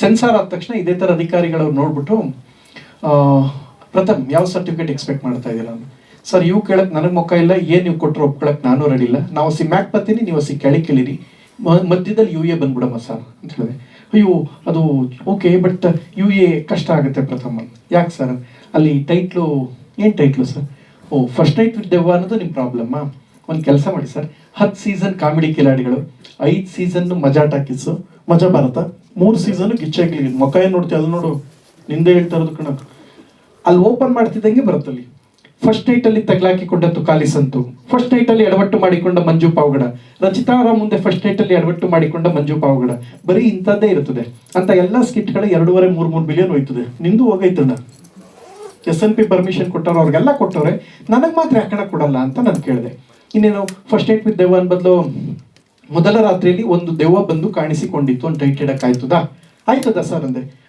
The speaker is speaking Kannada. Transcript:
ಸೆನ್ಸಾರ್ ಆದ ತಕ್ಷಣ ಇದೇ ಥರ ಅಧಿಕಾರಿಗಳು ನೋಡ್ಬಿಟ್ಟು ಪ್ರಥಮ್ ಯಾವ ಸರ್ಟಿಫಿಕೇಟ್ ಎಕ್ಸ್ಪೆಕ್ಟ್ ಮಾಡ್ತಾ ಇದ್ದೀರಾ ಸರ್ ಇವು ಕೇಳಕ್ ನನಗೆ ಮೊಕ್ಕ ಇಲ್ಲ, ಏನು ನೀವು ಕೊಟ್ಟರು ಒಪ್ಕೊಳಕ್ ನಾನು ರೆಡಿ ಇಲ್ಲ ನಾವು ಸಿ ಮ್ಯಾಕ್ ಬರ್ತೀನಿ, ನೀವು ಸಿ ಕೆಳಗೆ ಕೇಳಿರಿ. ಮಧ್ಯದಲ್ಲಿ ಯು ಎ ಬಂದ್ಬಿಡಮ್ಮ ಸರ್ ಅಂತ ಹೇಳಿದೆ. ಅಯ್ಯೋ, ಅದು ಓಕೆ, ಬಟ್ ಯು ಎ ಕಷ್ಟ ಆಗುತ್ತೆ ಪ್ರಥಮ ಯಾಕೆ ಸರ್? ಅಲ್ಲಿ ಟೈಟ್ಲು, ಏನು ಟೈಟ್ಲು ಸರ್? ಓ ಫಸ್ಟ್ ನೈಟ್ ವಿತ್ ದೆವ್ವ ಅನ್ನೋದು ನಿಮ್ಮ ಪ್ರಾಬ್ಲಮ್ಮಾ ಒಂದು ಕೆಲಸ ಮಾಡಿ ಸರ್. ಹತ್ತು ಸೀಸನ್ ಕಾಮಿಡಿ ಕಿಲಾಡಿಗಳು, ಐದು ಸೀಸನ್ ಮಜಾ ಟಾಕಿಸು. ಮಜಾ ಭಾರತ ಮೂರು ಸೀಸನ್ ಕ್ಲೀನ್ ಮೊಕ್ಕ ಏನು ನೋಡ್ತೀವಿ ಅದು ನೋಡು. ನಿಂದೆ ಹೇಳ್ತಾ ಇರೋದು ಕಣ. ಅಲ್ಲಿ ಓಪನ್ ಮಾಡ್ತಿದ್ದಂಗೆ ಬರುತ್ತಲ್ಲಿ ಫಸ್ಟ್ ನೈಟ್ ಅಲ್ಲಿ ತಗ್ಲಾಕಿಕೊಂಡ ತುಕಾಲಿ ಸಂತು. ಫಸ್ಟ್ ನೈಟಲ್ಲಿ ಅಲ್ಲಿ ಎಡವಟ್ಟು ಮಾಡಿಕೊಂಡ ಮಂಜು ಪಾವಗಡ. ರಚಿತಾ ರಾಮ್ ಮುಂದೆ ಫಸ್ಟ್ ನೈಟಲ್ಲಿ ಅಲ್ಲಿ ಎಡವಟ್ಟು ಮಾಡಿಕೊಂಡ ಮಂಜು ಪಾವಗಡ. ಬರೀ ಇಂಥದ್ದೇ ಇರುತ್ತದೆ. ಅಂತ ಎಲ್ಲ ಸ್ಕಿಟ್ಗಳ ಎರಡೂವರೆ, ಮೂರು ಮೂರು ಬಿಲಿಯನ್ ಹೋಯ್ತದೆ. ನಿಂದು ಹೋಗೈತಣ್ಣ. ಎಸ್ ಎನ್ ಪಿ ಪರ್ಮಿಷನ್ ಕೊಟ್ಟವ್ರು, ಅವ್ರಿಗೆಲ್ಲ ಕೊಟ್ಟವ್ರೆ. ನನಗೆ ಮಾತ್ರ ಯಾಕಣ ಕೊಡಲ್ಲ ಅಂತ ನಾನು ಕೇಳಿದೆ. ಇನ್ನೇನು ಫಸ್ಟ್ ನೈಟ್ ವಿತ್ ದೇವನ್ ಬದಲು ಮೊದಲ ರಾತ್ರಿಯಲ್ಲಿ ಒಂದು ದೆವ್ವ ಬಂದು ಕಾಣಿಸಿಕೊಂಡಿತ್ತು ಅಂತ ಟೈಟ್ ಇಡಕ್ ಆಯ್ತದಾ ಆಯ್ತದ ಸರ್ ಅಂದೆ.